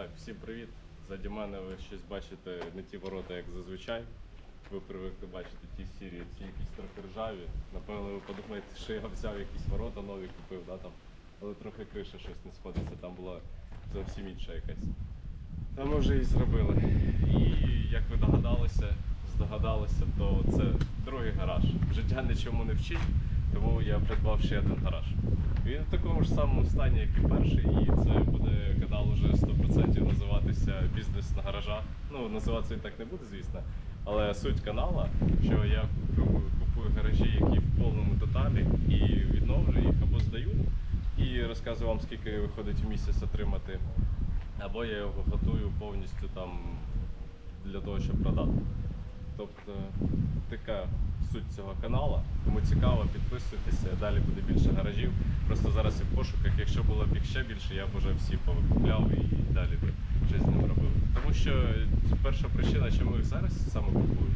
Так, всім привіт. Заді мене ви щось бачите не ті ворота, як зазвичай. Ви привикли бачити ті сірі, ці якісь трохи ржаві. Напевно, ви подумаєте, що я взяв якісь ворота нові купив, да, там. але трохи криша щось не сходиться, там була зовсім інша якась. Та ми вже її зробили. І як ви догадалися, здогадалися, то це другий гараж. Життя нічому не вчить, тому я придбав ще один гараж. Він в такому ж самому стані, як і перший, і це буде канал уже 100% називатися Бізнес на гаражах. Ну, називатися він так не буде, звісно. Але суть канала, що я купую, купую гаражі, які в повному тоталі, і відновлюю їх або здаю, і розказую вам, скільки виходить в місяць отримати. Або я його готую повністю там для того, щоб продати. Тобто така суть цього каналу. Кому цікаво, підписуйтеся, далі буде більше гаражів. Просто зараз я в пошуках, якщо було б їх ще більше, я б вже всі повикупляв і далі би щось з ним робив. Тому що перша причина, чому їх зараз саме купую,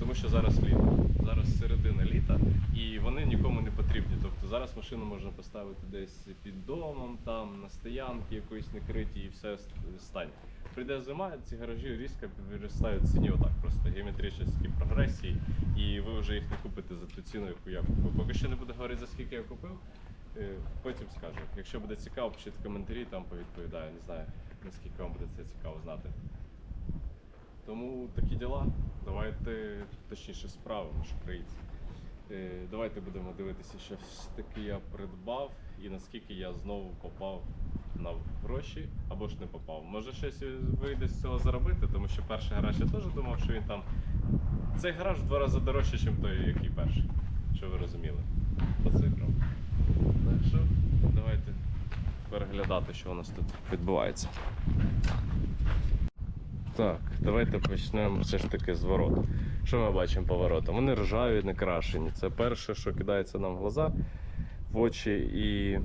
тому що зараз літо. Зараз середина літа і вони нікому не потрібні. Тобто зараз машину можна поставити десь під домом, там на стоянки якоїсь накриті і все стане. Прийде зима, ці гаражі різко виростають ціні отак, просто геометричні прогресії, і ви вже їх не купите за ту ціну, яку я купив. Поки що не буду говорити за скільки я купив. е, Потім скажу. Якщо буде цікаво, пишіть коментарі, там повідповідаю. Не знаю, наскільки вам буде це цікаво знати. Тому такі діла. Давайте точніше справи, наш українці. Е, Давайте будемо дивитися, що таки я придбав і наскільки я знову попав на гроші або ж не попав. Може щось вийде з цього заробити, тому що перший гараж я теж думав, що він там. Цей гараж в два рази дорожче, ніж той, який перший. Що ви розуміли? По цифрам. Так що давайте переглядати, що у нас тут відбувається. Так, давайте почнемо все ж таки з ворот. Що ми бачимо по воротам? Вони ржаві, не крашені. Це перше, що кидається нам в глаза, в очі, і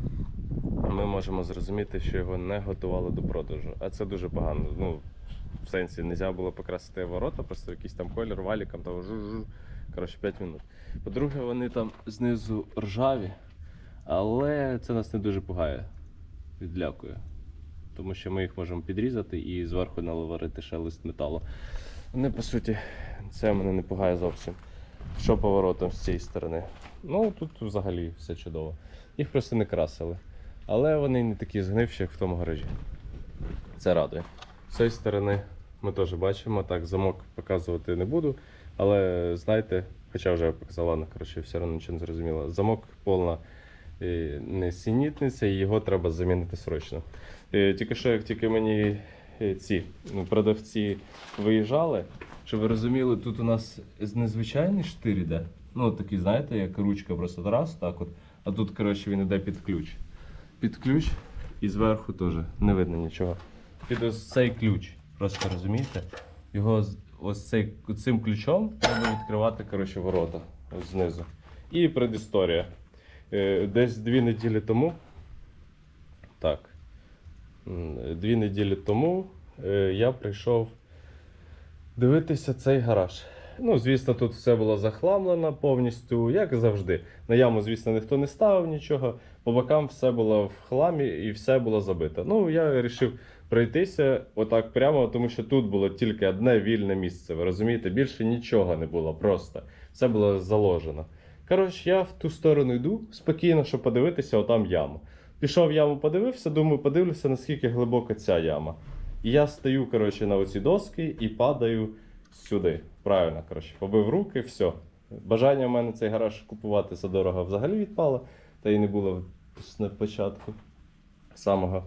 ми можемо зрозуміти, що його не готували до продажу. А це дуже погано. Ну, в сенсі, не можна було покрасити ворота, просто якийсь там колір, валіком, там жу-жу. Коротше, 5 минут. По-друге, вони там знизу ржаві, але це нас не дуже пугає. Відлякує тому що ми їх можемо підрізати і зверху наливарити ще лист металу. Вони, по суті, це мене не пугає зовсім. Що поворотом з цієї сторони? Ну, тут взагалі все чудово. Їх просто не красили. Але вони не такі згнивші, як в тому гаражі. Це радує. З цієї сторони ми теж бачимо, так, замок показувати не буду. Але знаєте, хоча вже я показав, ладно, коротше, все одно нічого не зрозуміло. Замок повна е, несенітниця, і його треба замінити срочно. Е, Тільки що, як тільки мені е, ці ну, продавці виїжджали, щоб ви розуміли, тут у нас незвичайний штир іде. Ну, такий, знаєте, як ручка просто раз, так от. А тут, коротше, він іде під ключ. Під ключ і зверху теж не видно нічого. Під ось цей ключ. Просто розумієте? Його ось цей, цим ключом треба відкривати коротше, ворота ось знизу. І предісторія. Е, Десь дві неділі тому. Так. Дві неділі тому е, я прийшов дивитися цей гараж. Ну, звісно, тут все було захламлено повністю, як завжди. На яму, звісно, ніхто не ставив нічого. По бокам все було в хламі і все було забито. Ну, я вирішив пройтися отак прямо, тому що тут було тільки одне вільне місце. Ви розумієте, більше нічого не було просто. Все було заложено. Коротше, я в ту сторону йду спокійно, щоб подивитися, отам яму. Пішов яму, подивився, думаю, подивлюся, наскільки глибока ця яма. І я стою, коротше, на оці доски і падаю сюди. Правильно, коротше, побив руки, все. Бажання в мене цей гараж купувати задорого взагалі відпало, та й не було на початку самого.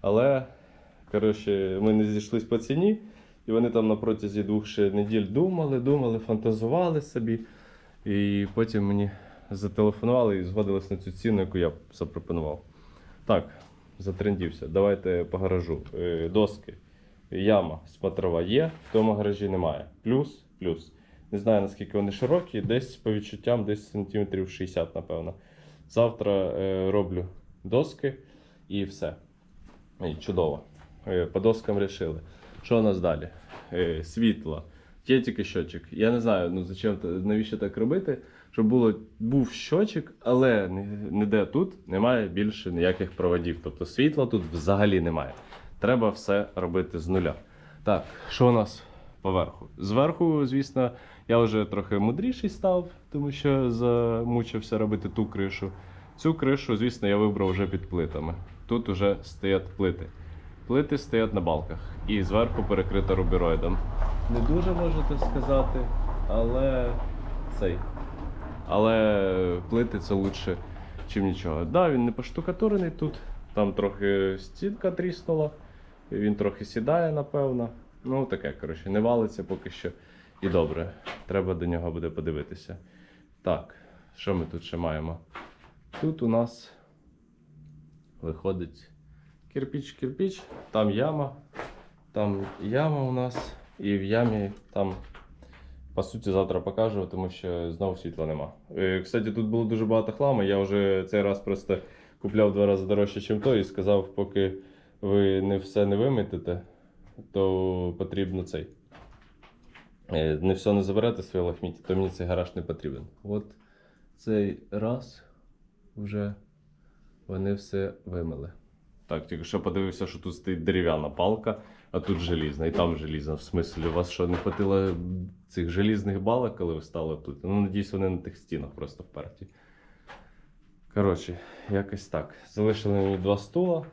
Але, коротше, ми не зійшлись по ціні, і вони там на протязі двох ще неділь думали, думали, фантазували собі. І потім мені зателефонували і згодились на цю ціну, яку я запропонував. Так, затрендівся. Давайте по гаражу. Е, Доски, яма смотрова є, в тому гаражі немає. Плюс, плюс. Не знаю наскільки вони широкі, десь по відчуттям, десь сантиметрів 60, напевно. Завтра е, роблю доски і все. І чудово. Е, По доскам рішили. Що у нас далі? Світло. Є тільки щочик. Я не знаю, ну зачем навіщо так робити, щоб було, був щочик, але ніде тут немає більше ніяких проводів. Тобто світла тут взагалі немає. Треба все робити з нуля. Так, що у нас поверху? Зверху, звісно, я вже трохи мудріший став, тому що замучився робити ту кришу. Цю кришу, звісно, я вибрав вже під плитами. Тут вже стоять плити. Плити стоять на балках і зверху перекрита рубіроїдом. Не дуже можете сказати, але цей. Але плити це лучше, ніж нічого. Так, да, він не поштукатурений тут. Там трохи стінка тріснула, він трохи сідає, напевно. Ну, таке, коротше, не валиться поки що. І добре, треба до нього буде подивитися. Так, що ми тут ще маємо? Тут у нас виходить кирпіч-кирпіч, там яма, там яма у нас, і в ямі там, по суті, завтра покажу, тому що знову світла нема. Е, Кстати, тут було дуже багато хламу, я вже цей раз просто купляв два рази дорожче, ніж той, і сказав, поки ви не все не вимітите, то потрібно цей. Е, Не все не заберете своє лахміття, то мені цей гараж не потрібен. От цей раз вже вони все вимили. Так, тільки що подивився, що тут стоїть дерев'яна палка, а тут желізна, і там желізна. В смислі, у вас що не хватило цих желізних балок, коли ви стали тут? Ну, надіюсь, вони на тих стінах просто вперті. Коротше, якось так. Залишили мені два стула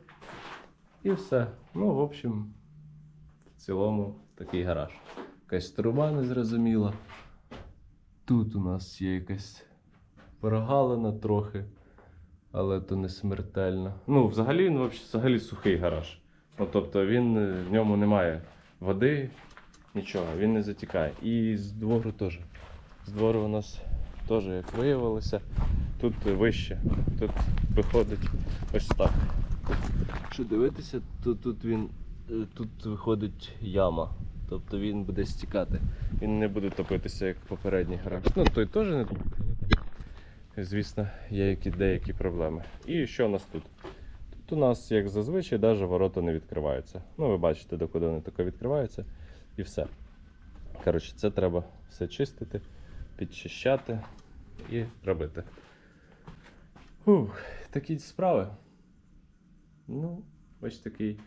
і все. Ну, в общем, в цілому такий гараж. Якась труба незрозуміла. Тут у нас є якась прогалина трохи, але то не смертельно. Ну, взагалі він вообще- взагалі сухий гараж. Ну, тобто він е, в ньому немає води, нічого, він не затікає. І з двору теж. З двору у нас теж, як виявилося, тут вище. Тут виходить ось так. Якщо дивитися, то тут він е, тут виходить яма. Тобто він буде стікати. Він не буде топитися, як попередній гараж. Ну, той теж не там, звісно, є які, деякі проблеми. І що у нас тут? Тут у нас, як зазвичай, навіть ворота не відкриваються. Ну, ви бачите, докуди вони тако відкриваються, і все. Коротше, це треба все чистити, підчищати і робити. Фух, такі справи. Ну, ось такий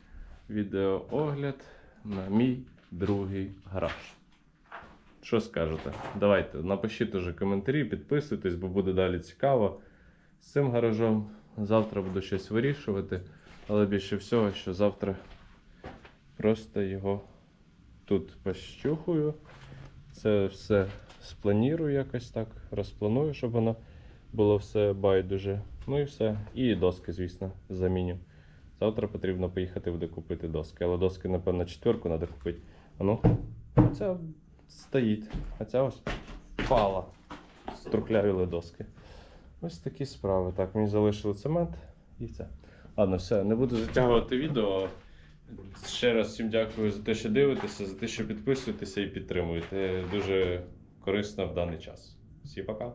відеоогляд на мій другий гараж. Що скажете? Давайте, напишіть уже коментарі, підписуйтесь, бо буде далі цікаво. З цим гаражом завтра буду щось вирішувати, але більше всього, що завтра просто його тут пощухую. Це все спланірую якось так, розпланую, щоб воно було все байдуже. Ну і все. І доски, звісно, заміню. Завтра потрібно поїхати буде купити доски. Але доски, напевно, четверку треба купити. А ну, ця стоїть, а ця ось впала. Струхлявіли доски. Ось такі справи. Так, мені залишили цемент і все. Ладно, все, не буду затягувати відео. Ще раз всім дякую за те, що дивитеся, за те, що підписуєтеся і підтримуєте. Дуже корисно в даний час. Всім пока.